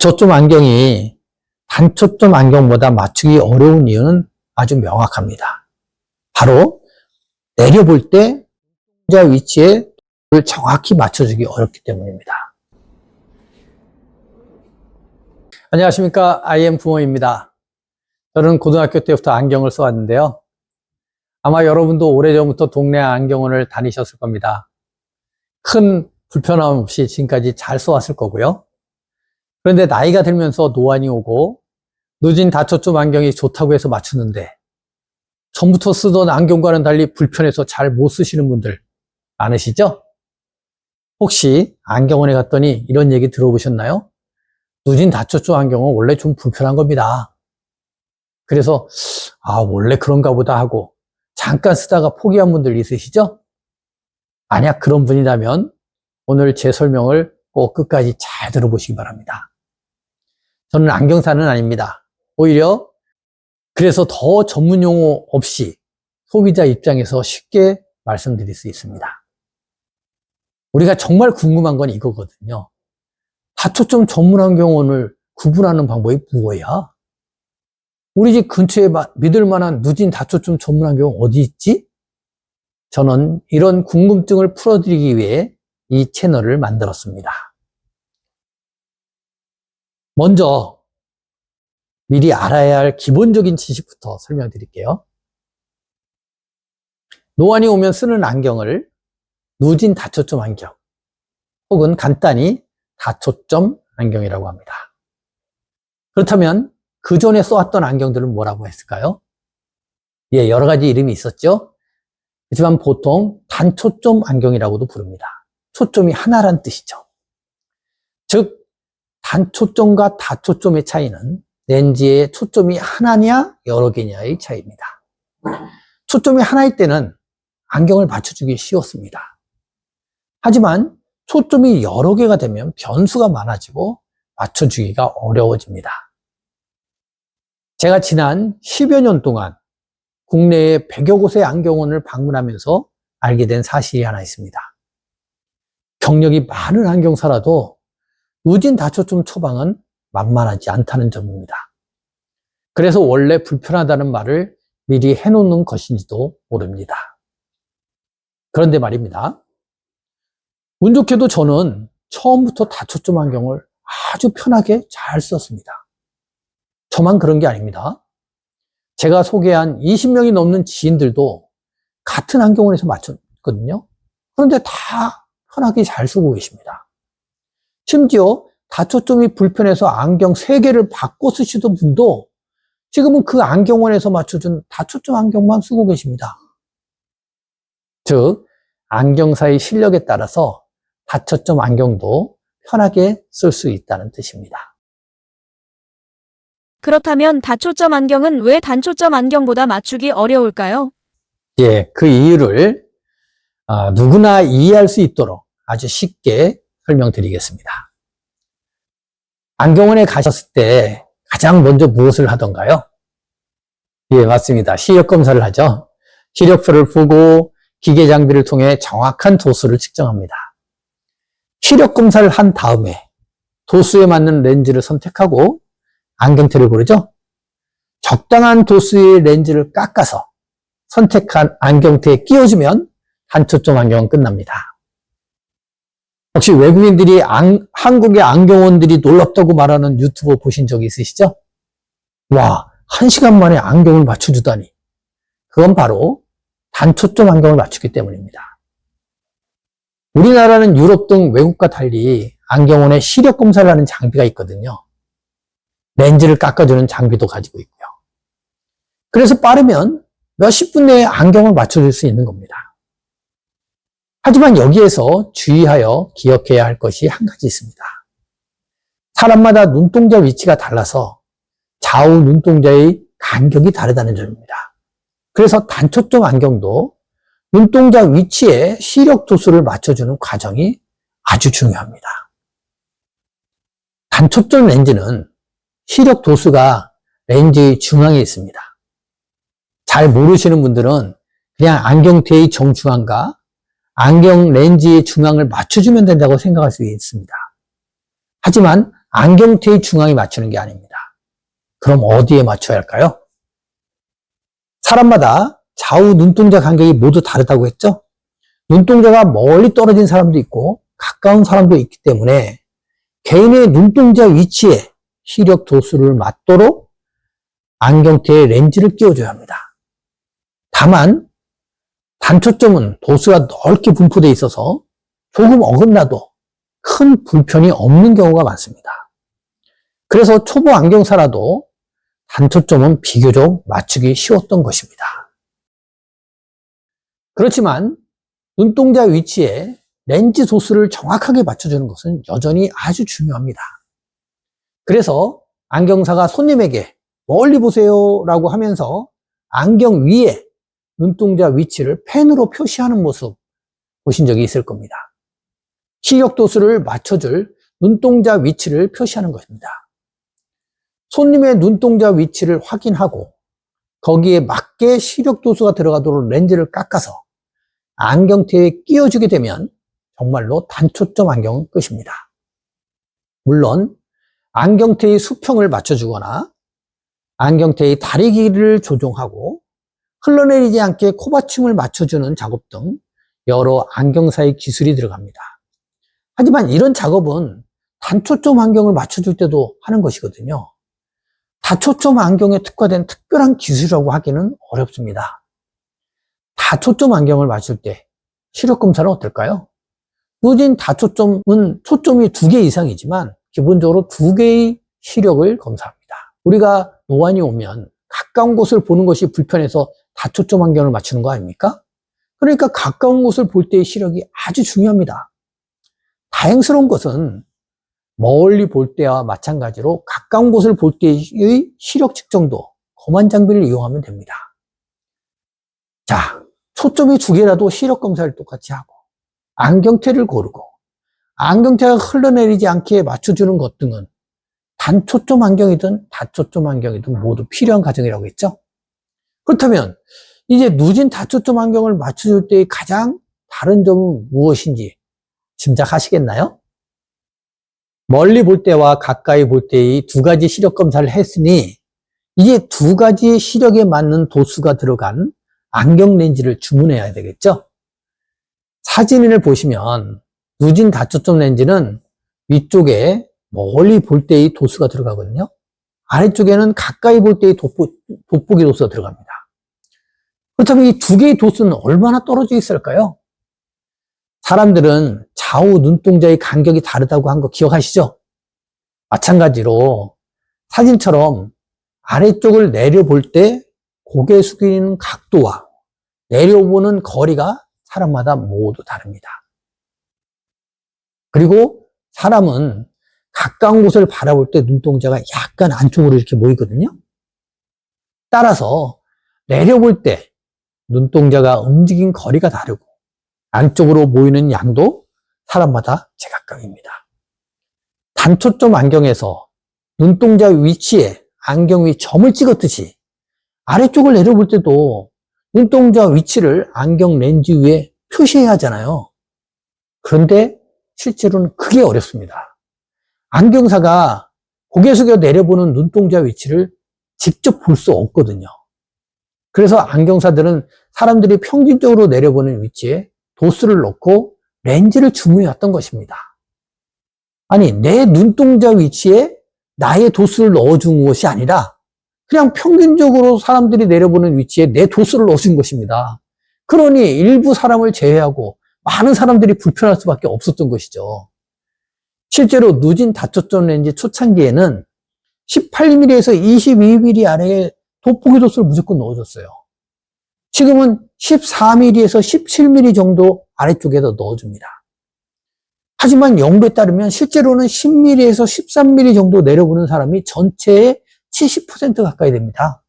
다초점 안경이 단초점 안경보다 맞추기 어려운 이유는 아주 명확합니다. 바로 내려볼 때자 위치에 정확히 맞춰주기 어렵기 때문입니다. 안녕하십니까. IM 부모입니다. 저는 고등학교 때부터 안경을 써왔는데요. 아마 여러분도 오래전부터 동네 안경원을 다니셨을 겁니다. 큰 불편함 없이 지금까지 잘 써왔을 거고요. 그런데 나이가 들면서 노안이 오고 늦은 다초점 안경이 좋다고 해서 맞추는데 전부터 쓰던 안경과는 달리 불편해서 잘 못 쓰시는 분들 많으시죠? 혹시 안경원에 갔더니 이런 얘기 들어보셨나요? 누진 다초점 안경은 원래 좀 불편한 겁니다. 그래서 아 원래 그런가 보다 하고 잠깐 쓰다가 포기한 분들 있으시죠? 만약 그런 분이라면 오늘 제 설명을 꼭 끝까지 잘 들어보시기 바랍니다. 저는 안경사는 아닙니다. 오히려 그래서 더 전문 용어 없이 소비자 입장에서 쉽게 말씀드릴 수 있습니다. 우리가 정말 궁금한 건 이거거든요. 다초점 전문 안경원을 구분하는 방법이 무엇이야? 우리 집 근처에 믿을 만한 누진 다초점 전문 안경 어디 있지? 저는 이런 궁금증을 풀어드리기 위해 이 채널을 만들었습니다. 먼저 미리 알아야 할 기본적인 지식부터 설명드릴게요. 노안이 오면 쓰는 안경을 누진 다초점 안경 혹은 간단히 다초점 안경이라고 합니다. 그렇다면 그 전에 써왔던 안경들은 뭐라고 했을까요? 예, 여러 가지 이름이 있었죠. 하지만 보통 단초점 안경이라고도 부릅니다. 초점이 하나란 뜻이죠. 즉, 단초점과 다초점의 차이는 렌즈의 초점이 하나냐 여러 개냐의 차이입니다. 초점이 하나일 때는 안경을 맞춰주기 쉬웠습니다. 하지만 초점이 여러 개가 되면 변수가 많아지고 맞춰주기가 어려워집니다. 제가 지난 10여 년 동안 국내의 100여 곳의 안경원을 방문하면서 알게 된 사실이 하나 있습니다. 경력이 많은 안경사라도 우진 다초점 처방은 만만하지 않다는 점입니다. 그래서 원래 불편하다는 말을 미리 해놓는 것인지도 모릅니다. 그런데 말입니다. 운 좋게도 저는 처음부터 다초점 안경을 아주 편하게 잘 썼습니다. 저만 그런 게 아닙니다. 제가 소개한 20명이 넘는 지인들도 같은 안경원에서 맞췄거든요. 그런데 다 편하게 잘 쓰고 계십니다. 심지어 다초점이 불편해서 안경 3개를 바꿔 쓰시던 분도 지금은 그 안경원에서 맞춰준 다초점 안경만 쓰고 계십니다. 즉, 안경사의 실력에 따라서 다초점 안경도 편하게 쓸 수 있다는 뜻입니다. 그렇다면 다초점 안경은 왜 단초점 안경보다 맞추기 어려울까요? 예, 그 이유를 아, 누구나 이해할 수 있도록 아주 쉽게 설명드리겠습니다. 안경원에 가셨을 때 가장 먼저 무엇을 하던가요? 예, 맞습니다. 시력 검사를 하죠. 시력표를 보고 기계 장비를 통해 정확한 도수를 측정합니다. 시력 검사를 한 다음에 도수에 맞는 렌즈를 선택하고 안경테를 고르죠. 적당한 도수의 렌즈를 깎아서 선택한 안경테에 끼워주면 단초점 안경은 끝납니다. 혹시 외국인들이 안, 한국의 안경원들이 놀랍다고 말하는 유튜브 보신 적 있으시죠? 와, 한 시간 만에 안경을 맞춰주다니. 그건 바로 단초점 안경을 맞추기 때문입니다. 우리나라는 유럽 등 외국과 달리 안경원에 시력 검사를 하는 장비가 있거든요. 렌즈를 깎아주는 장비도 가지고 있고요. 그래서 빠르면 몇십 분 내에 안경을 맞춰줄 수 있는 겁니다. 하지만 여기에서 주의하여 기억해야 할 것이 한 가지 있습니다. 사람마다 눈동자 위치가 달라서 좌우 눈동자의 간격이 다르다는 점입니다. 그래서 단초점 안경도 눈동자 위치에 시력 도수를 맞춰주는 과정이 아주 중요합니다. 단초점 렌즈는 시력 도수가 렌즈의 중앙에 있습니다. 잘 모르시는 분들은 그냥 안경테의 정중앙과 안경 렌즈의 중앙을 맞춰주면 된다고 생각할 수 있습니다. 하지만 안경테의 중앙에 맞추는 게 아닙니다. 그럼 어디에 맞춰야 할까요? 사람마다 좌우 눈동자 간격이 모두 다르다고 했죠? 눈동자가 멀리 떨어진 사람도 있고 가까운 사람도 있기 때문에 개인의 눈동자 위치에 시력 도수를 맞도록 안경테에 렌즈를 끼워줘야 합니다. 다만 단초점은 도수가 넓게 분포되어 있어서 조금 어긋나도 큰 불편이 없는 경우가 많습니다. 그래서 초보 안경사라도 단초점은 비교적 맞추기 쉬웠던 것입니다. 그렇지만 눈동자 위치에 렌즈 도수를 정확하게 맞춰주는 것은 여전히 아주 중요합니다. 그래서 안경사가 손님에게 멀리 보세요 라고 하면서 안경 위에 눈동자 위치를 펜으로 표시하는 모습 보신 적이 있을 겁니다. 시력 도수를 맞춰줄 눈동자 위치를 표시하는 것입니다. 손님의 눈동자 위치를 확인하고 거기에 맞게 시력 도수가 들어가도록 렌즈를 깎아서 안경테에 끼워주게 되면 정말로 단초점 안경은 끝입니다. 물론 안경테의 수평을 맞춰주거나 안경테의 다리 길이를 조정하고 흘러내리지 않게 코받침을 맞춰주는 작업 등 여러 안경사의 기술이 들어갑니다. 하지만 이런 작업은 단초점 안경을 맞춰줄 때도 하는 것이거든요. 다초점 안경에 특화된 특별한 기술이라고 하기는 어렵습니다. 다초점 안경을 맞출 때 시력 검사는 어떨까요? 무진 다초점은 초점이 두 개 이상이지만 기본적으로 두 개의 시력을 검사합니다. 우리가 노안이 오면 가까운 곳을 보는 것이 불편해서 다 초점 안경을 맞추는 거 아닙니까? 그러니까 가까운 곳을 볼 때의 시력이 아주 중요합니다. 다행스러운 것은 멀리 볼 때와 마찬가지로 가까운 곳을 볼 때의 시력 측정도 검안 장비를 이용하면 됩니다. 자, 초점이 두 개라도 시력 검사를 똑같이 하고 안경테를 고르고 안경테가 흘러내리지 않게 맞춰주는 것 등은 단초점 안경이든 다초점 안경이든 모두 필요한 과정이라고 했죠. 그렇다면 이제 누진 다초점 안경을 맞춰줄 때의 가장 다른 점은 무엇인지 짐작하시겠나요? 멀리 볼 때와 가까이 볼 때의 두 가지 시력 검사를 했으니 이제 두 가지 시력에 맞는 도수가 들어간 안경 렌즈를 주문해야 되겠죠? 사진을 보시면 누진 다초점 렌즈는 위쪽에 멀리 볼 때의 도수가 들어가거든요. 아래쪽에는 가까이 볼 때의 돋보, 돋보기 도수가 들어갑니다. 그렇다면 이 두 개의 도수는 얼마나 떨어져 있을까요? 사람들은 좌우 눈동자의 간격이 다르다고 한 거 기억하시죠? 마찬가지로 사진처럼 아래쪽을 내려볼 때 고개 숙이는 각도와 내려보는 거리가 사람마다 모두 다릅니다. 그리고 사람은 가까운 곳을 바라볼 때 눈동자가 약간 안쪽으로 이렇게 모이거든요. 따라서 내려볼 때 눈동자가 움직인 거리가 다르고 안쪽으로 모이는 양도 사람마다 제각각입니다. 단초점 안경에서 눈동자 위치에 안경 위 점을 찍었듯이 아래쪽을 내려볼 때도 눈동자 위치를 안경 렌즈 위에 표시해야 하잖아요. 그런데 실제로는 그게 어렵습니다. 안경사가 고개 숙여 내려보는 눈동자 위치를 직접 볼 수 없거든요. 그래서 안경사들은 사람들이 평균적으로 내려보는 위치에 도수를 넣고 렌즈를 왔던 것입니다. 아니, 내 눈동자 위치에 나의 도수를 넣어준 것이 아니라 그냥 평균적으로 사람들이 내려보는 위치에 내 도수를 넣어준 것입니다. 그러니 일부 사람을 제외하고 많은 사람들이 불편할 수밖에 없었던 것이죠. 실제로 누진 다초점 렌즈 초창기에는 18mm에서 22mm 아래에 돋보기 도수를 무조건 넣어줬어요. 지금은 14mm에서 17mm 정도 아래쪽에다 넣어줍니다. 하지만 연구에 따르면 실제로는 10mm에서 13mm 정도 내려보는 사람이 전체의 70% 가까이 됩니다.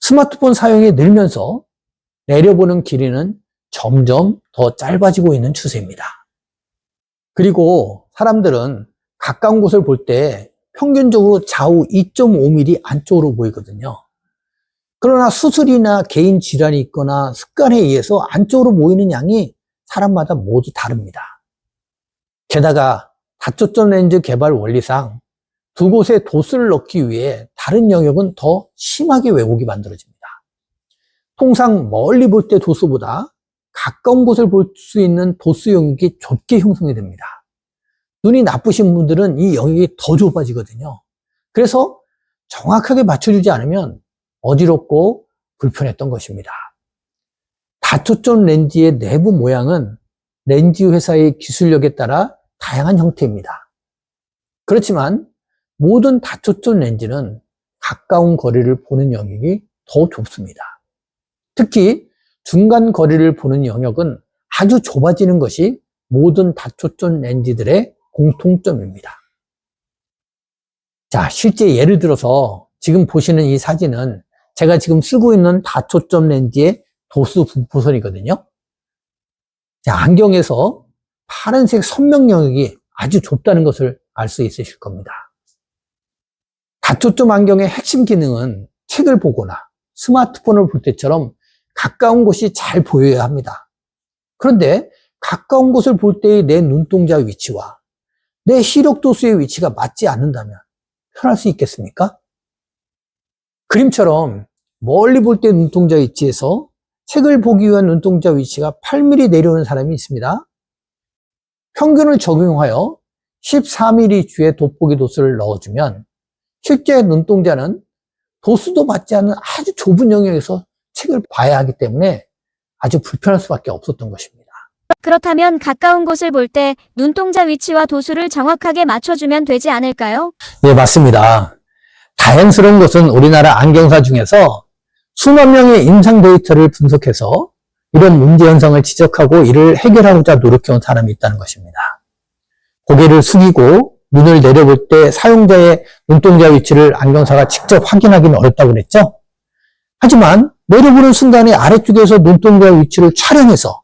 스마트폰 사용이 늘면서 내려보는 길이는 점점 더 짧아지고 있는 추세입니다. 그리고 사람들은 가까운 곳을 볼 때 평균적으로 좌우 2.5mm 안쪽으로 보이거든요. 그러나 수술이나 개인 질환이 있거나 습관에 의해서 안쪽으로 모이는 양이 사람마다 모두 다릅니다. 게다가 다초점 렌즈 개발 원리상 두 곳에 도수를 넣기 위해 다른 영역은 더 심하게 왜곡이 만들어집니다. 통상 멀리 볼 때 도수보다 가까운 곳을 볼 수 있는 도수 영역이 좁게 형성이 됩니다. 눈이 나쁘신 분들은 이 영역이 더 좁아지거든요. 그래서 정확하게 맞춰주지 않으면 어지럽고 불편했던 것입니다. 다초점 렌즈의 내부 모양은 렌즈 회사의 기술력에 따라 다양한 형태입니다. 그렇지만 모든 다초점 렌즈는 가까운 거리를 보는 영역이 더 좁습니다. 특히 중간 거리를 보는 영역은 아주 좁아지는 것이 모든 다초점 렌즈들의 공통점입니다. 자, 실제 예를 들어서 지금 보시는 이 사진은 제가 지금 쓰고 있는 다초점 렌즈의 도수 분포선이거든요. 자, 안경에서 파란색 선명 영역이 아주 좁다는 것을 알 수 있으실 겁니다. 다초점 안경의 핵심 기능은 책을 보거나 스마트폰을 볼 때처럼 가까운 곳이 잘 보여야 합니다. 그런데 가까운 곳을 볼 때의 내 눈동자 위치와 내 시력 도수의 위치가 맞지 않는다면 편할 수 있겠습니까? 그림처럼 멀리 볼 때 눈동자 위치에서 책을 보기 위한 눈동자 위치가 8mm 내려오는 사람이 있습니다. 평균을 적용하여 14mm 주의 돋보기 도수를 넣어주면 실제 눈동자는 도수도 맞지 않는 아주 좁은 영역에서 책을 봐야 하기 때문에 아주 불편할 수밖에 없었던 것입니다. 그렇다면 가까운 곳을 볼 때 눈동자 위치와 도수를 정확하게 맞춰주면 되지 않을까요? 네, 맞습니다. 다행스러운 것은 우리나라 안경사 중에서 수만 명의 임상 데이터를 분석해서 이런 문제 현상을 지적하고 이를 해결하고자 노력해온 사람이 있다는 것입니다. 고개를 숙이고 눈을 내려볼 때 사용자의 눈동자 위치를 안경사가 직접 확인하기는 어렵다고 그랬죠? 하지만 내려보는 순간에 아래쪽에서 눈동자 위치를 촬영해서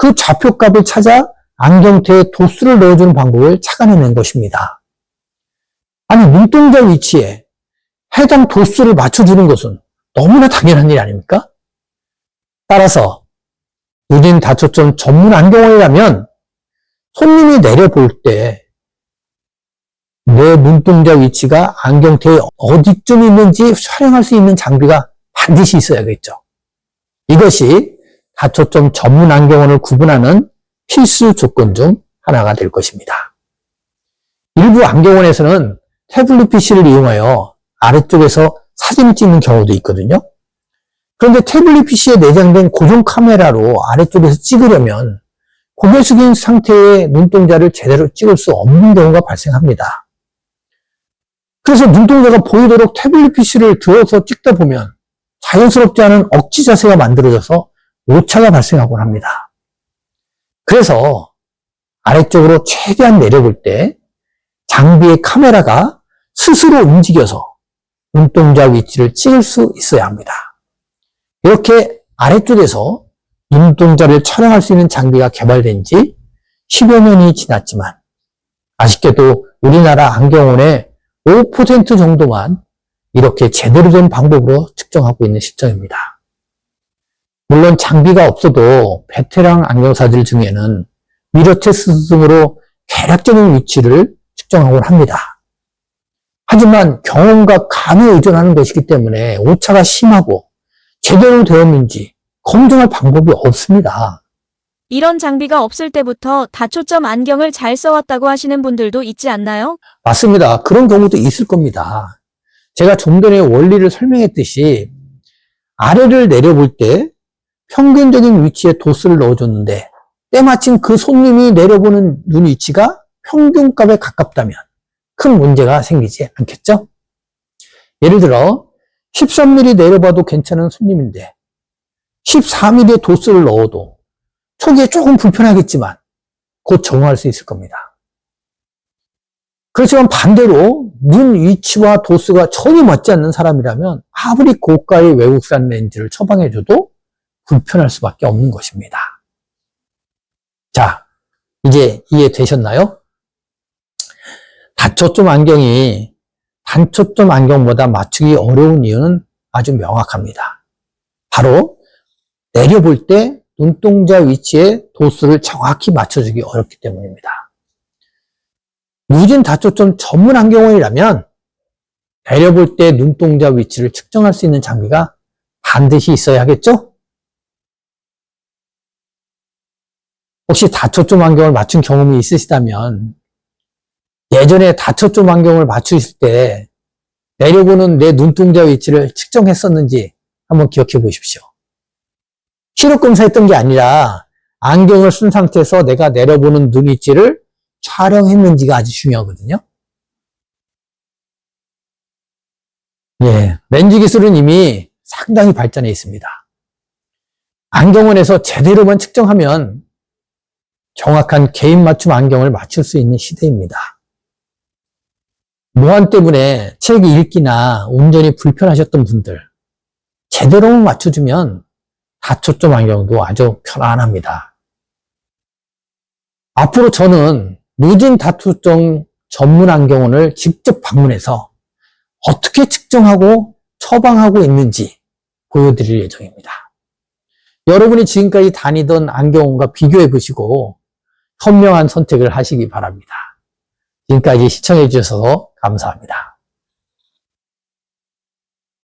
그 좌표값을 찾아 안경테에 도수를 넣어주는 방법을 착안해낸 것입니다. 아니, 눈동자 위치에 해당 도수를 맞춰주는 것은 너무나 당연한 일 아닙니까? 따라서 우린 다초점 전문 안경원에 가면 손님이 내려볼 때 내 눈동자 위치가 안경테에 어디쯤 있는지 촬영할 수 있는 장비가 반드시 있어야겠죠. 이것이 다초점 전문 안경원을 구분하는 필수 조건 중 하나가 될 것입니다. 일부 안경원에서는 태블릿 PC를 이용하여 아래쪽에서 사진을 찍는 경우도 있거든요. 그런데 태블릿 PC에 내장된 고정 카메라로 아래쪽에서 찍으려면 고개 숙인 상태의 눈동자를 제대로 찍을 수 없는 경우가 발생합니다. 그래서 눈동자가 보이도록 태블릿 PC를 들어서 찍다 보면 자연스럽지 않은 억지 자세가 만들어져서 오차가 발생하곤 합니다. 그래서 아래쪽으로 최대한 내려볼 때 장비의 카메라가 스스로 움직여서 눈동자 위치를 찍을 수 있어야 합니다. 이렇게 아래쪽에서 눈동자를 촬영할 수 있는 장비가 개발된 지 10여 년이 지났지만 아쉽게도 우리나라 안경원의 5% 정도만 이렇게 제대로 된 방법으로 측정하고 있는 시점입니다. 물론 장비가 없어도 베테랑 안경사들 중에는 미러 테스트 등으로 대략적인 위치를 측정하곤 합니다. 하지만 경험과 감에 의존하는 것이기 때문에 오차가 심하고 제대로 되었는지 검증할 방법이 없습니다. 이런 장비가 없을 때부터 다초점 안경을 잘 써왔다고 하시는 분들도 있지 않나요? 맞습니다. 그런 경우도 있을 겁니다. 제가 좀 전에 원리를 설명했듯이 아래를 내려볼 때 평균적인 위치에 도수를 넣어줬는데 때마침 그 손님이 내려보는 눈 위치가 평균값에 가깝다면 큰 문제가 생기지 않겠죠? 예를 들어 13mm 내려봐도 괜찮은 손님인데 14mm의 도수를 넣어도 초기에 조금 불편하겠지만 곧 적응할 수 있을 겁니다. 그렇지만 반대로 눈 위치와 도수가 전혀 맞지 않는 사람이라면 아무리 고가의 외국산 렌즈를 처방해줘도 불편할 수밖에 없는 것입니다. 자, 이제 이해되셨나요? 다초점 안경이 단초점 안경보다 맞추기 어려운 이유는 아주 명확합니다. 바로 내려볼 때 눈동자 위치에 도수를 정확히 맞춰주기 어렵기 때문입니다. 무진 다초점 전문 안경원이라면 내려볼 때 눈동자 위치를 측정할 수 있는 장비가 반드시 있어야겠죠? 혹시 다초점 안경을 맞춘 경험이 있으시다면 예전에 다초점 안경을 맞추실 때 내려보는 내 눈동자 위치를 측정했었는지 한번 기억해 보십시오. 시력 검사했던 게 아니라 안경을 쓴 상태에서 내가 내려보는 눈 위치를 촬영했는지가 아주 중요하거든요. 예, 렌즈 기술은 이미 상당히 발전해 있습니다. 안경원에서 제대로만 측정하면 정확한 개인 맞춤 안경을 맞출 수 있는 시대입니다. 모환 때문에 책 읽기나 운전이 불편하셨던 분들, 제대로만 맞춰주면 다초점 안경도 아주 편안합니다. 앞으로 저는 무진 다초점 전문 안경원을 직접 방문해서 어떻게 측정하고 처방하고 있는지 보여드릴 예정입니다. 여러분이 지금까지 다니던 안경원과 비교해 보시고 현명한 선택을 하시기 바랍니다. 지금까지 시청해 주셔서 감사합니다.